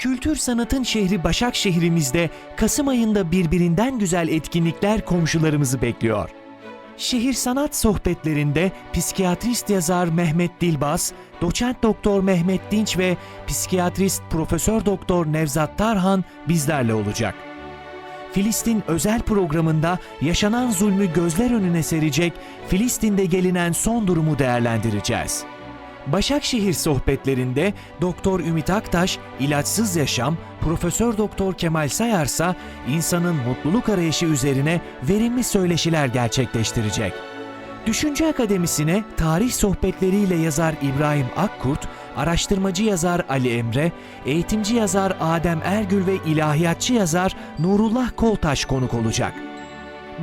Kültür sanatın şehri Başakşehir'imizde Kasım ayında birbirinden güzel etkinlikler komşularımızı bekliyor. Şehir sanat sohbetlerinde psikiyatrist yazar Mehmet Dilbaz, doçent doktor Mehmet Dinç ve psikiyatrist Profesör Doktor Nevzat Tarhan bizlerle olacak. Filistin özel programında yaşanan zulmü gözler önüne serecek, Filistin'de gelinen son durumu değerlendireceğiz. Başakşehir sohbetlerinde Doktor Ümit Aktaş, ilaçsız yaşam, Profesör Doktor Kemal Sayarsa insanın mutluluk arayışı üzerine verimli söyleşiler gerçekleştirecek. Düşünce Akademisi'ne tarih sohbetleriyle yazar İbrahim Akkurt, araştırmacı yazar Ali Emre, eğitimci yazar Adem Ergül ve ilahiyatçı yazar Nurullah Koltaş konuk olacak.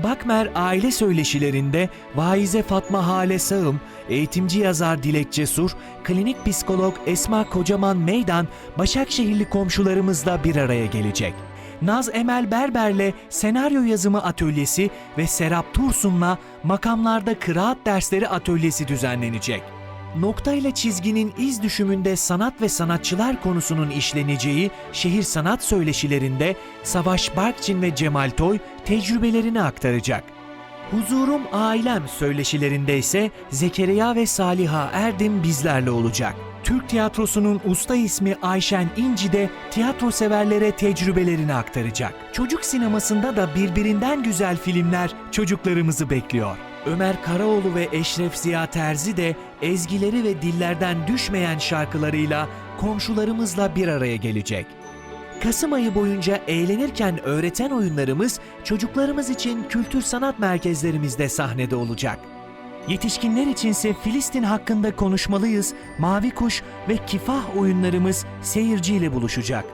Bakmer aile söyleşilerinde vaize Fatma Hale Sağım, eğitimci yazar Dilek Cesur, klinik psikolog Esma Kocaman Meydan, Başakşehirli komşularımızla bir araya gelecek. Naz Emel Berber'le senaryo yazımı atölyesi ve Serap Tursun'la makamlarda kıraat dersleri atölyesi düzenlenecek. Nokta ile çizginin iz düşümünde sanat ve sanatçılar konusunun işleneceği şehir sanat söyleşilerinde Savaş Barkçin ve Cemal Toy tecrübelerini aktaracak. Huzurum Ailem söyleşilerinde ise Zekeriya ve Saliha Erdim bizlerle olacak. Türk tiyatrosunun usta ismi Ayşen İnci de tiyatro severlere tecrübelerini aktaracak. Çocuk sinemasında da birbirinden güzel filmler çocuklarımızı bekliyor. Ömer Karaoğlu ve Eşref Ziya Terzi de ezgileri ve dillerden düşmeyen şarkılarıyla komşularımızla bir araya gelecek. Kasım ayı boyunca eğlenirken öğreten oyunlarımız çocuklarımız için kültür sanat merkezlerimizde sahnede olacak. Yetişkinler içinse Filistin hakkında konuşmalıyız, Mavi Kuş ve Kifah oyunlarımız seyirciyle buluşacak.